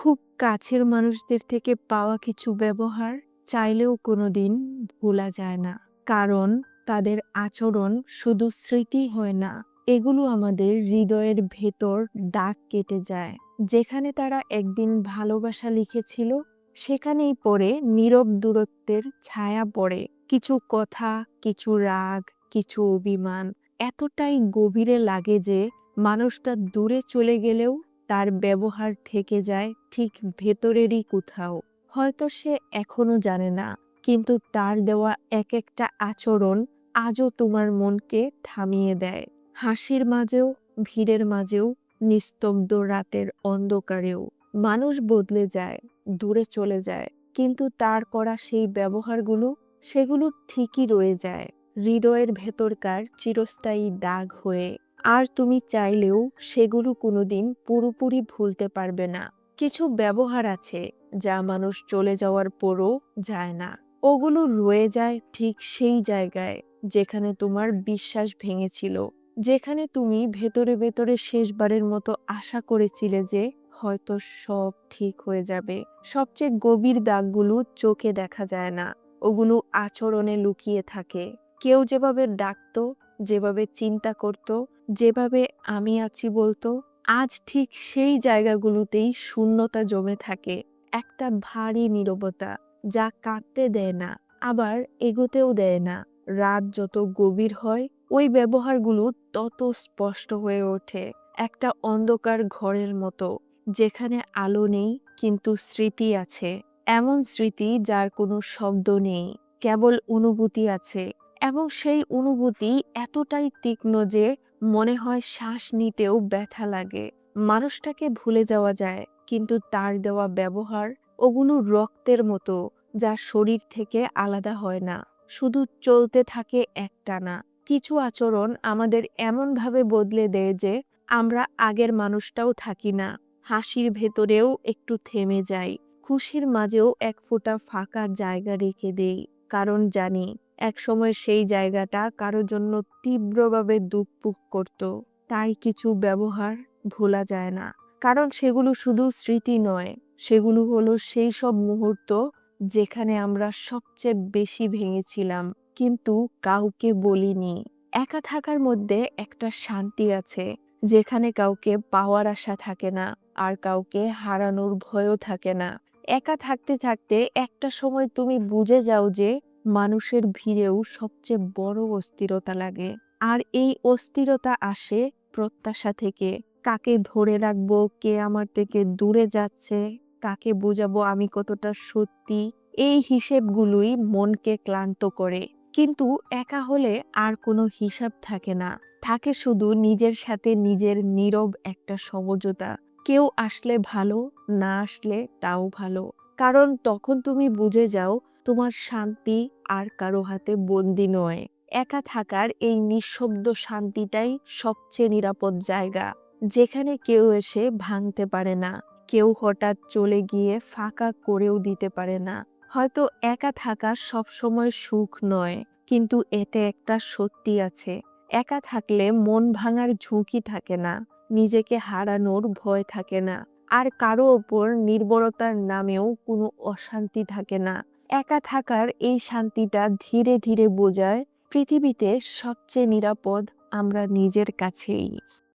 খুব কাছের মানুষদের থেকে পাওয়া কিছু ব্যবহার চাইলেও কোনো দিন ভোলা যায় না। কারণ তাদের আচরণ শুধু স্মৃতি হয় না, এগুলো আমাদের হৃদয়ের ভেতর দাগ কেটে যায়। যেখানে তারা একদিন ভালোবাসা লিখেছিল, সেখানেই পড়ে নীরব দূরত্বের ছায়া পড়ে। কিছু কথা, কিছু রাগ, কিছু অভিমান এতটাই গভীরে লাগে যে মানুষটা দূরে চলে গেলেও তার ব্যবহার থেকে যায় ঠিক ভেতরেরই কোথাও। হয়তো সে এখনও জানে না, কিন্তু তার দেওয়া এক একটা আচরণ আজও তোমার মনকে থামিয়ে দেয়। হাসির মাঝেও, ভিড়ের মাঝেও, নিস্তব্ধ রাতের অন্ধকারেও। মানুষ বদলে যায়, দূরে চলে যায়, কিন্তু তার করা সেই ব্যবহারগুলো, সেগুলো ঠিকই রয়ে যায়। হৃদয়ের ভেতরকার চিরস্থায়ী দাগ হয়ে আর তুমি চাইলেও সেগুলো কোনোদিন পুরোপুরি ভুলতে পারবে না। কিছু ব্যবহার আছে যা মানুষ চলে যাওয়ার পরও যায় না। ওগুলো রয়ে যায় ঠিক সেই জায়গায় যেখানে তোমার বিশ্বাস ভেঙেছিল, যেখানে তুমি ভেতরে ভেতরে শেষবারের মতো আশা করেছিলে যে হয়তো সব ঠিক হয়ে যাবে। সবচেয়ে গভীর দাগগুলো চোখে দেখা যায় না। ওগুলো আচরণে লুকিয়ে থাকে। কেউ যেভাবে ডাকতো, যেভাবে চিন্তা করত যেভাবে আমি আছি বলতো, আজ ঠিক সেই জায়গাগুলোতেই শূন্যতা জমে থাকে, একটা ভারী নীরবতা যা কাঁদতে দেয় না, আবার এগোতেও দেয় না। রাত যত গভীর হয়, ওই ব্যবহারগুলো তত স্পষ্ট হয়ে ওঠে, একটা অন্ধকার ঘরের মতো, যেখানে আলো নেই কিন্তু স্মৃতি আছে। এমন স্মৃতি যার কোনো শব্দ নেই, কেবল অনুভূতি আছে, এবং সেই অনুভূতি এতটাই তীক্ষ্ণ যে মনে হয় শ্বাস নিতেও ব্যথা লাগে। মানুষটাকে ভুলে যাওয়া যায়, কিন্তু তার দেওয়া ব্যবহার ওগুলো রক্তের মতো, যা শরীর থেকে আলাদা হয় না। শুধু চলতে থাকে একটানা। কিছু আচরণ আমাদের এমনভাবে বদলে দেয় যে, আমরা আগের মানুষটাও থাকি না। হাসির ভেতরেও একটু থেমে যাই। খুশির মাঝেও এক ফোঁটা ফাঁকা জায়গা রেখে দেই। কারণ জানি একসময় সেই জায়গাটা কারোর জন্য তীব্রভাবে দুঃখ করত। তাই কিছু ব্যবহার ভোলা যায় না। কারণ সেগুলো শুধু স্মৃতি নয়, সেগুলো হলো সেই সব মুহূর্ত যেখানে আমরা সবচেয়ে বেশি ভেঙেছিলাম। কিন্তু কাউকে বলিনি। একা থাকার মধ্যে একটা শান্তি আছে, যেখানে কাউকে পাওয়ার আশা থাকে না, আর কাউকে হারানোর ভয়ও থাকে না। একা থাকতে থাকতে একটা সময় তুমি বুঝে যাও যে মানুষের ভিড়েও সবচেয়ে বড় অস্থিরতা লাগে। আর এই অস্থিরতা আসে প্রত্যাশা থেকে। কাকে ধরে রাখব, কে আমার থেকে দূরে যাচ্ছে, কাকে বোঝাবো আমি কতটা সত্যি, এই হিসেবগুলোই মনকে ক্লান্ত করে। কিন্তু একা হলে আর কোনো হিসাব থাকে না। থাকে শুধু নিজের সাথে নিজের নীরব একটা সমঝোতা কেউ আসলে ভালো, না আসলে তাও ভালো। কারণ তখন তুমি বুঝে যাও তোমার শান্তি আর কারও হাতে বন্দি নয়। একা থাকার এই নিঃশব্দ শান্তিটাই সবচেয়ে নিরাপদ জায়গা। যেখানে কেউ এসে ভাঙতে পারে না। কেউ হঠাৎ চলে গিয়ে ফাঁকা করেও দিতে পারে না। হয়তো একা থাকা সবসময় সুখ নয়, কিন্তু এতে একটা সত্যি আছে। একা থাকলে মন ভাঙার ঝুঁকি থাকে না, নিজেকে হারানোর ভয় থাকে না, আর কারও ওপর নির্ভরতার নামেও কোনো অশান্তি থাকে না। একা থাকার এই শান্তিটা ধীরে ধীরে বোঝায় পৃথিবীতে সবচেয়ে নিরাপদ আমরা নিজের কাছেই।